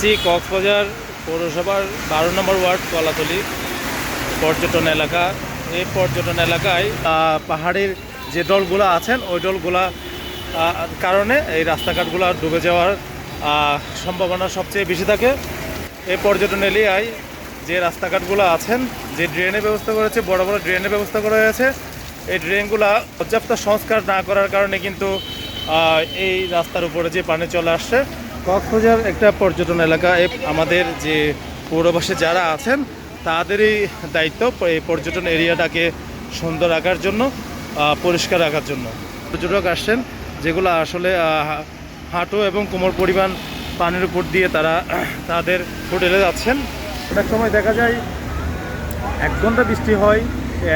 আছি কক্সবাজার পৌরসভার বারো নম্বর ওয়ার্ড কলাতলি পর্যটন এলাকা। এই পর্যটন এলাকায় পাহাড়ের যে দলগুলো আছেন ওই ডলগুলা আহ, কারণে এই রাস্তাঘাটগুলো ডুবে যাওয়ার সম্ভাবনা সবচেয়ে বেশি থাকে। এই পর্যটন এরিয়ায় যে রাস্তাঘাটগুলো আছেন যে ড্রেনের ব্যবস্থা করেছে বড় বড় ড্রেনের ব্যবস্থা করা হয়েছে এই ড্রেনগুলা পর্যাপ্ত সংস্কার না করার কারণে কিন্তু এই রাস্তার উপরে যে পানি চলে আসছে কক্সবাজার একটা পর্যটন এলাকা। আমাদের যে পৌরবাসী যারা আছেন, তাদেরই দায়িত্ব এই পর্যটন এরিয়াটাকে সুন্দর রাখার জন্য পরিষ্কার রাখার জন্য। পর্যটক আসছেন, যেগুলো আসলে হাঁটু এবং কোমর পরিমাণ পানির উপর দিয়ে তারা তাদের হোটেলে যাচ্ছেন। অনেক সময় দেখা যায়, এক ঘণ্টা বৃষ্টি হয়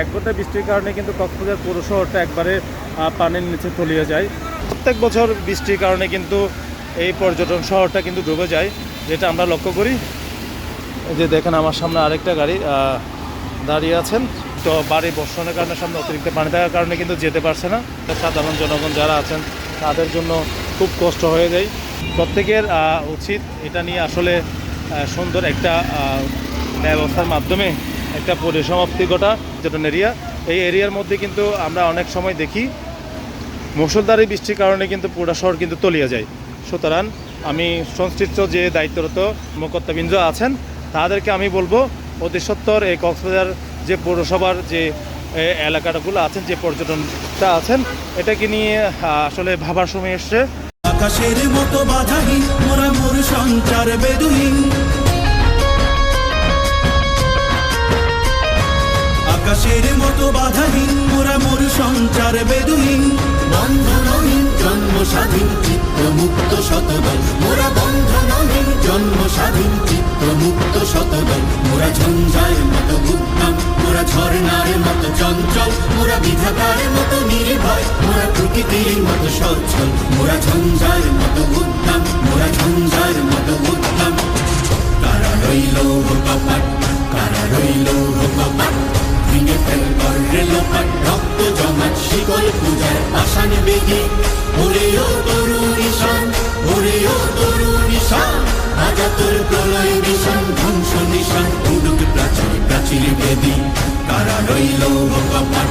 এক ঘণ্টা বৃষ্টির কারণে কিন্তু কক্সবাজার পৌর শহরটা একবারে পানির নিচে তলিয়ে যায়। প্রত্যেক বছর বৃষ্টির কারণে কিন্তু এই পর্যটন শহরটা কিন্তু ডুবে যায়, যেটা আমরা লক্ষ্য করি। এই যে দেখেন আমার সামনে আরেকটা গাড়ি দাঁড়িয়ে আছেন। তো বাড়ি বর্ষণের কারণে, সামনে অতিরিক্ত পানি থাকার কারণে কিন্তু যেতে পারছে না। সাধারণ জনগণ যারা আছেন, তাদের জন্য খুব কষ্ট হয়ে যায়। প্রত্যেকের উচিত এটা নিয়ে আসলে সুন্দর একটা ব্যবস্থার মাধ্যমে একটা পরিসমাপ্তি ঘটা পর্যটন এরিয়া এই এরিয়ার মধ্যে কিন্তু আমরা অনেক সময় দেখি মুসলধারে বৃষ্টির কারণে কিন্তু পুরা শহর কিন্তু তলিয়ে যায়। সুতরাং আমি সংশ্লিষ্ট যে দায়িত্বরত কর্মকর্তাবৃন্দ আছেন, তাদেরকে আমি বলব অতি সত্তর এই কক্সবাজার যে পৌরসভার যে এলাকাগুলো আছেন, যে পর্যটনটা আছেন, এটাকে নিয়ে আসলে ভাবার সময় এসছে। আকাশের মতো বাধাহীন, মোরা মোর সঞ্চার বেদুহীন। আকাশের মতো বাধাহীন, মোরা মোর সঞ্চার বেদুহীন। জন্ম মুক্ত শতদল মোরা বন্ধনহীন, জন্ম স্বাধীন চিত্ত মুক্ত শতদল মোরা ঝঞ্ঝার মতো উদ্যম মোরা ঝর্ণার মতো চঞ্চল, মোরা বিধাতার মতো নির্ভয়, মোরা প্রকৃতির মতো সচ্ছল, মোরা ঝঞ্ঝার মতো উদ্যম মোরা ঝঞ্ঝার মতো উদ্যম কারা রইল কপাট কারা রইল কপাট ভেঙে ফেল করলে লোপাট রক্ত জমাট শিকল পূজার আসান বেগে, ওরে ও তরুণ। আজা তোর প্রলয় ধ্বংস প্রাচীর প্রাচীর বেদি। কারা রইল কপাট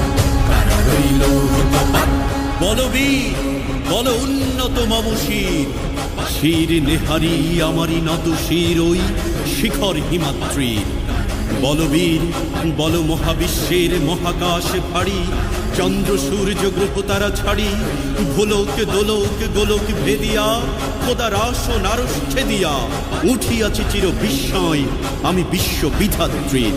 কারা রইল কপাট বলবীর বল উন্নত মম শির নেহারি আমারই নত শির ওই শিখর হিমাত্রীর বলবীর বল মহাবিশ্বের মহাকাশ ভারী। চন্দ্র সূর্য গ্রহ তারা ছাড়ি। ভোলক দোলক গোলক ভেদিয়া উঠিয়াছি চির বিস্ময় আমি বিশ্ব বিধাত্রীর